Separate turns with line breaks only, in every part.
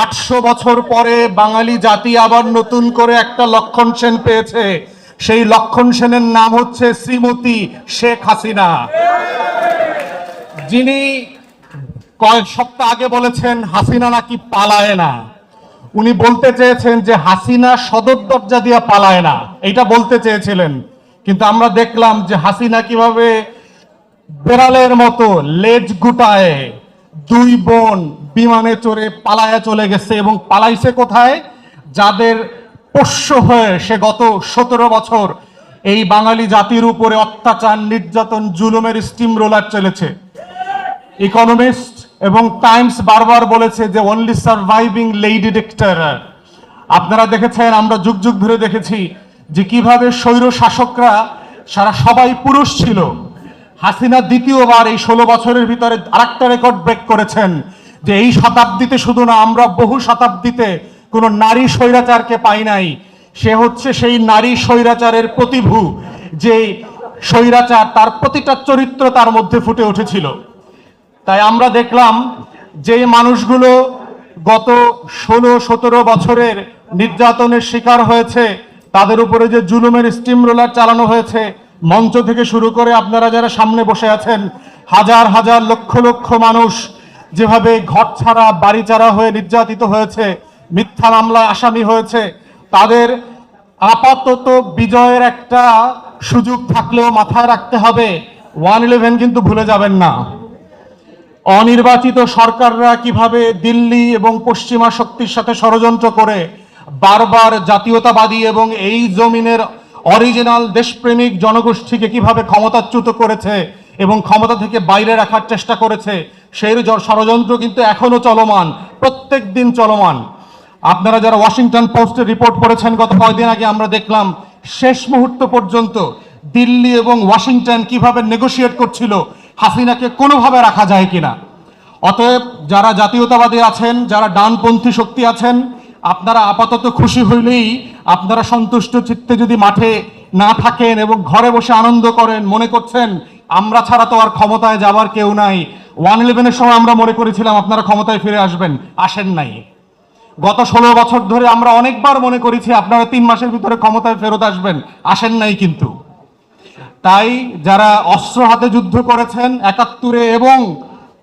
আটশো বছর পরে বাঙালি জাতি আবার নতুন করে একটা লক্ষণ সেন পেয়েছে। সেই লক্ষণ সেনের নাম হচ্ছে শ্রীমতী শেখ হাসিনা। যিনি কয়েক সপ্তাহ আগে বলেছেন, হাসিনা নাকি পালায় না। উনি বলতে চেয়েছেন যে হাসিনা সদর দরজা দিয়ে পালায় না। এটা বলতে চেয়েছিলেন। কিন্তু আমরা দেখলাম যে হাসিনা কীভাবে বেড়ালের মতো লেজ গুটায় দুই বোন বিমানে চড়ে পালায়া চলে গেছে এবং পালাইছে কোথায়? যাদের পোষ্য হয়ে সে গত সতেরো বছর এই বাঙালি জাতির উপরে অত্যাচার, নির্যাতন, জুলুমের স্টিম রোলার চলেছে। ইকোনমিস্ট এবং টাইমস বারবার বলেছে যে অনলি সার্ভাইভিং লেডি ডিক্টার আপনারা দেখেছেন, আমরা যুগ যুগ ধরে দেখেছি যে কীভাবে স্বৈর শাসকরা সারা সবাই পুরুষ ছিল। হাসিনা দ্বিতীয়বার এই ষোলো বছরের ভিতরে আরেকটা রেকর্ড ব্রেক করেছেন। যে এই শতাব্দীতে শুধু না, আমরা বহু শতাব্দীতে কোনো নারী স্বৈরাচারকে পাই নাই। সে হচ্ছে সেই নারী স্বৈরাচারের প্রতিভু, যে স্বৈরাচার তার প্রতিটা চরিত্র তার মধ্যে ফুটে উঠেছিল। তাই আমরা দেখলাম যে মানুষগুলো গত ষোলো, সতেরো বছরের নির্যাতনের শিকার হয়েছে, তাদের উপরে যে জুলুমের স্টিম রোলার চালানো হয়েছে, মঞ্চ থেকে শুরু করে আপনারা যারা সামনে বসে আছেন, হাজার হাজার লক্ষ লক্ষ মানুষ যেভাবে ঘর ছাড়া, বাড়ি ছাড়া হয়ে নির্যাতিত হয়েছে, মিথ্যা মামলা আসামি হয়েছে, তাদের আপাতত বিজয়ের একটা সুযোগ থাকলেও মাথায় রাখতে হবে। ওয়ান ইলেভেন কিন্তু ভুলে যাবেন না। অনির্বাচিত সরকাররা কীভাবে দিল্লি এবং পশ্চিমা শক্তির সাথে ষড়যন্ত্র করে বারবার জাতীয়তাবাদী এবং এই জমিনের অরিজিনাল দেশপ্রেমিক জনগোষ্ঠীকে কীভাবে ক্ষমতাচ্যুত করেছে এবং ক্ষমতা থেকে বাইরে রাখার চেষ্টা করেছে সেই ষড়যন্ত্র কিন্তু এখনও চলমান, প্রত্যেক দিন চলমান। আপনারা যারা ওয়াশিংটন পোস্টের রিপোর্ট পড়েছেন, গত কয়েকদিন আগে আমরা দেখলাম, শেষ মুহূর্ত পর্যন্ত দিল্লি এবং ওয়াশিংটন কীভাবে নেগোশিয়েট করছিল, হাসিনাকে কোনোভাবে রাখা যায় কিনা। অতএব যারা জাতীয়তাবাদী আছেন, যারা ডানপন্থী শক্তি আছেন, আপনারা আপাতত খুশি হইলেই আপনারা সন্তুষ্ট চিত্তে যদি মাঠে না থাকেন এবং ঘরে বসে আনন্দ করেন, মনে করছেন, আমরা ছাড়া তো আর ক্ষমতায় যাবার কেউ নাই ওয়ান ইলেভেনের সময় আমরা মনে করেছিলাম আপনারা ক্ষমতায় ফিরে আসবেন, আসেন নাই। গত ষোলো বছর ধরে আমরা অনেকবার মনে করেছি আপনারা তিন মাসের ভিতরে ক্ষমতায় ফেরত আসবেন, আসেন নাই কিন্তু। তাই যারা অস্ত্র হাতে যুদ্ধ করেছেন, একাত্তরে এবং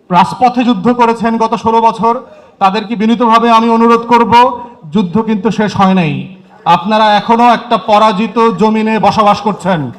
রাজপথে যুদ্ধ করেছেন গত ষোলো বছর, তাদেরকে বিনীতভাবে আমি অনুরোধ করব, যুদ্ধ কিন্তু শেষ হয় নাই। আপনারা এখনও একটা পরাজিত জমিনে বসবাস করছেন।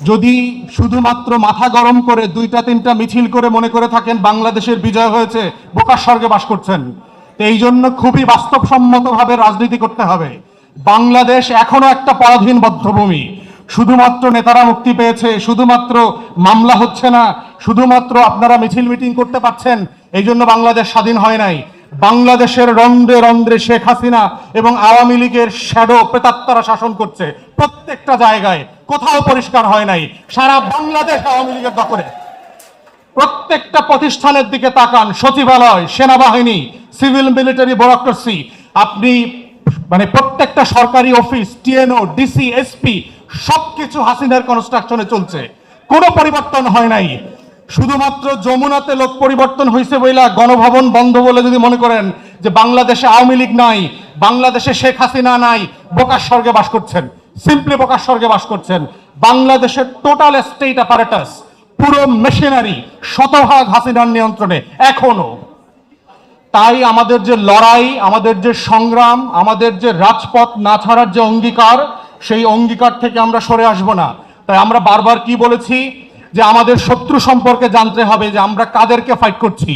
যদি শুধুমাত্র মাথা গরম করে দুইটা তিনটা মিছিল করে মনে করে থাকেন বাংলাদেশের বিজয় হয়েছে, বোকার স্বর্গে বাস করছেন। এই জন্য খুবই বাস্তবসম্মতভাবে রাজনীতি করতে হবে। বাংলাদেশ এখনও একটা পরাধীন বদ্ধভূমি। শুধুমাত্র নেতারা মুক্তি পেয়েছে, শুধুমাত্র মামলা হচ্ছে না, শুধুমাত্র আপনারা মিছিল মিটিং করতে পারছেন, এই জন্য বাংলাদেশ স্বাধীন হয় নাই। বাংলাদেশের রন্ধ্রে রন্ধ্রে শেখ হাসিনা এবং আওয়ামী লীগের শ্যাডো প্রেতাত্মারা শাসন করছে। প্রত্যেকটা জায়গায় কোথাও পরিষ্কার হয় নাই। সারা বাংলাদেশ আওয়ামী লীগের দখলে। প্রত্যেকটা প্রতিষ্ঠানের দিকে তাকান। সচিবালয়, সেনাবাহিনী, সিভিল মিলিটারি ব্যুরোক্রেসি। আপনি মানে প্রত্যেকটা সরকারি অফিস, টিএনও, ডিসি, এসপি, সবকিছু হাসিনার কনস্ট্রাকশনে চলছে। কোনো পরিবর্তন হয় নাই। শুধুমাত্র যমুনাতে লোক পরিবর্তন হয়েছে বইলা গণভবন বন্ধ বলে যদি মনে করেন যে বাংলাদেশে আওয়ামী লীগ নাই, বাংলাদেশে শেখ হাসিনা নাই, বোকার স্বর্গে বাস করছেন সিম্পলি বোকার স্বর্গে বাস করছেন, বাংলাদেশের টোটাল স্টেট অ্যাপারেটাস পুরো মেশিনারি শতভাগ হাসিনার নিয়ন্ত্রণে, এখনও। তাই আমাদের যে লড়াই, আমাদের যে সংগ্রাম, আমাদের যে রাজপথ না ছাড়ার যে অঙ্গীকার, সেই অঙ্গীকার থেকে আমরা সরে আসব না। তাই আমরা বারবার কি বলেছি? যে আমাদের শত্রু সম্পর্কে জানতে হবে যে আমরা কাদেরকে ফাইট করছি?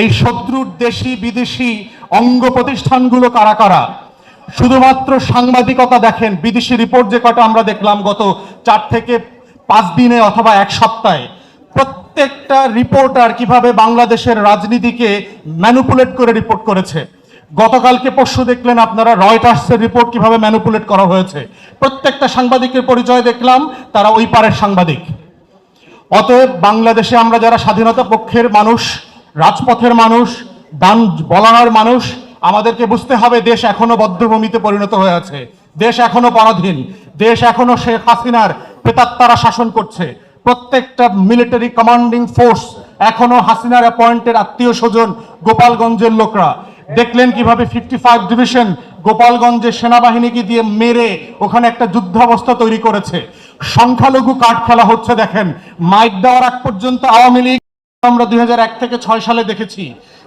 এই শত্রুর দেশি, বিদেশি অঙ্গ প্রতিষ্ঠানগুলো কারা কারা? শুধুমাত্র সাংবাদিকতা দেখেন, বিদেশি রিপোর্ট যে কটা আমরা দেখলাম গত চার থেকে পাঁচ দিনে অথবা এক সপ্তাহে। প্রত্যেকটা রিপোর্টার কীভাবে বাংলাদেশের রাজনীতিকে ম্যানুপুলেট করে রিপোর্ট করেছে? গতকালকে পরশু দেখলেন আপনারা রয়টার্সের রিপোর্ট কীভাবে ম্যানুপুলেট করা হয়েছে। প্রত্যেকটা সাংবাদিকের পরিচয় দেখলাম, তারা ওই পারের সাংবাদিক। অতএব বাংলাদেশে আমরা যারা স্বাধীনতা পক্ষের মানুষ, রাজপথের মানুষ, দান বলানোর মানুষ, আমাদেরকে বুঝতে হবে দেশ এখনও বদ্ধভূমিতে পরিণত হয়ে আছে। দেশ এখনও পরাধীন। দেশ এখনও শেখ হাসিনার প্রেতাত্মারা শাসন করছে। প্রত্যেকটা মিলিটারি কমান্ডিং ফোর্স এখনও হাসিনার অ্যাপয়েন্টের আত্মীয় স্বজন গোপালগঞ্জের লোকরা। দেখলেন কীভাবে ফিফটি ফাইভ ডিভিশন গোপালগঞ্জে সেনাবাহিনীকে দিয়ে মেরে ওখানে একটা যুদ্ধাবস্থা তৈরি করেছে। সংখ্যালঘু কার্ড খেলা হচ্ছে, দেখেন। মাইক দেওয়ার আগ পর্যন্ত আওয়ামী লীগ আমরা দুই হাজার এক থেকে ছয় সালে দেখেছি,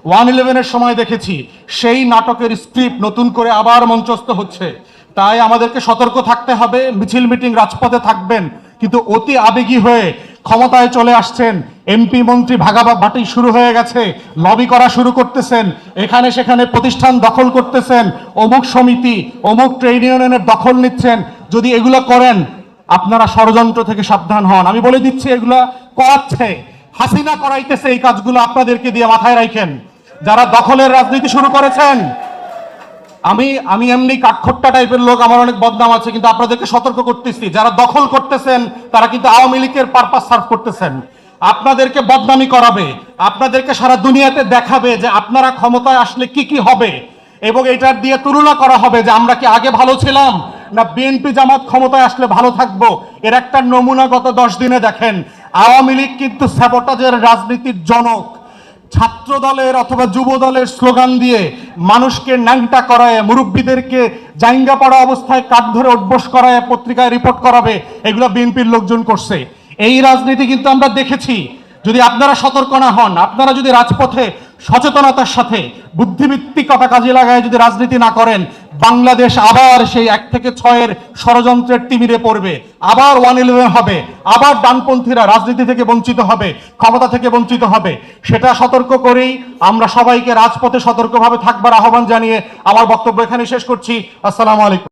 ওয়ান ইলেভেনের সময় দেখেছি। সেই নাটকের স্ক্রিপ্ট নতুন করে আবার মঞ্চস্থ হচ্ছে। তাই আমাদেরকে সতর্ক থাকতে হবে, মিছিল মিটিং রাজপথে থাকবেন, কিন্তু অতি আবেগী হয়ে ক্ষমতায় চলে আসছেন। এমপি মন্ত্রী ভাগাবাটি শুরু হয়ে গেছে। লবি করা শুরু করতেছেন। এখানে সেখানে প্রতিষ্ঠান দখল করতেছেন। অমুক সমিতি, অমুক ট্রেড ইউনিয়নের দখল নিচ্ছেন। যদি এগুলো করেন, আপনারা ষড়যন্ত্র থেকে সাবধান হন। আমি বলে দিচ্ছি, এগুলা করাচ্ছে। হাসিনা করাইতেছে এই কাজগুলো আপনাদেরকে দিয়ে মাথায় রাখেন। যারা দখলের রাজনীতি শুরু করেছেন আমি আমি এমনি কাঠখোট্টা টাইপের লোক, আমার অনেক বদনাম আছে, কিন্তু আপনাদেরকে সতর্ক করতেছি। যারা দখল করতেছেন, তারা কিন্তু আওয়ামী লীগের পারপাস সার্ভ করতেছেন। আপনাদেরকে বদনামি করাবে, আপনাদেরকে সারা দুনিয়াতে দেখাবে যে আপনারা ক্ষমতায় আসলে কি কি হবে। এবং এটার দিয়ে তুলনা করা হবে যে আমরা কি আগে ভালো ছিলাম, না বিএনপি জামাত ক্ষমতায় আসলে ভালো থাকব। এর একটা নমুনা গত দশ দিনে দেখেন, আওয়ামী লীগ কিন্তু স্যাবোটাজের রাজনীতির জনক। ছাত্র দলের অথবা যুব দলের স্লোগান দিয়ে মানুষকে ন্যাংটা করায়, মুরব্বীদেরকে জাইঙ্গা পড়া অবস্থায় কাঠ ধরে অভ্যস করায়, পত্রিকায় রিপোর্ট করাবে, এগুলো বিএনপির লোকজন করছে। এই রাজনীতি কিন্তু আমরা দেখেছি। যদি আপনারা সতর্ক না হন, আপনারা যদি রাজপথে সচেতনতার সাথে বুদ্ধিভিত্তিকতা কাজে লাগায় যদি রাজনীতি না করেন বাংলাদেশ আবার সেই এক থেকে ছয়ের ষড়যন্ত্রের তিমিরে পড়বে। আবার ওয়ান ইলেভেন হবে। আবার ডানপন্থীরা রাজনীতি থেকে বঞ্চিত হবে, ক্ষমতা থেকে বঞ্চিত হবে। সেটা সতর্ক করেই আমরা সবাইকে রাজপথে সতর্কভাবে থাকবার আহ্বান জানিয়ে আমার বক্তব্য এখানে শেষ করছি। আসসালামু আলাইকুম।